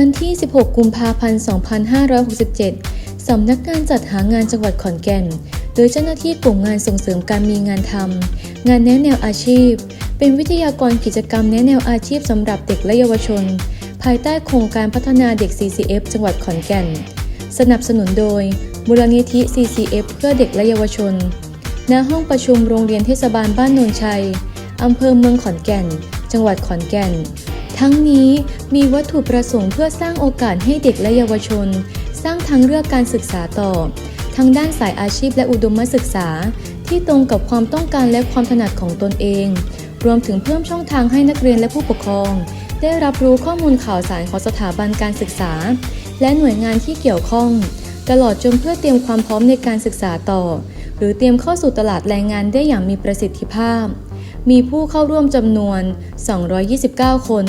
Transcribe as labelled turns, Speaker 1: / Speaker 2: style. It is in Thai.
Speaker 1: วันที่ 16 กุมภาพันธ์ 2567 สำนักงานจัดหางานจังหวัดขอนแก่น โดยเจ้าหน้าที่กลุ่มงานส่งเสริมการมีงานทำงานแนะแนวอาชีพ เป็นวิทยากรกิจกรรมแนะแนวอาชีพสำหรับเด็กและเยาวชน ภายใต้โครงการพัฒนาเด็ก CCF จังหวัดขอนแก่น สนับสนุนโดยมูลนิธิ CCF เพื่อเด็กและเยาวชน ณ ห้องประชุมโรงเรียนเทศบาลบ้านโนนชัย อำเภอเมืองขอนแก่น จังหวัดขอนแก่น ทั้งนี้มีวัตถุประสงค์เพื่อสร้างโอกาสให้เด็กและเยาวชน สร้างทางเลือกการศึกษาต่อ ทั้งด้านสายอาชีพและอุดมศึกษา ที่ตรงกับความต้องการและความถนัดของตนเอง รวมถึงเพิ่มช่องทางให้นักเรียนและผู้ปกครอง ได้รับรู้ข้อมูลข่าวสารของสถาบันการศึกษา และหน่วยงานที่เกี่ยวข้อง ตลอดจนเพื่อเตรียมความพร้อมในการศึกษาต่อ หรือเตรียมเข้าสู่ตลาดแรงงานได้อย่างมีประสิทธิภาพ มีผู้เข้าร่วมจำนวน 229 คน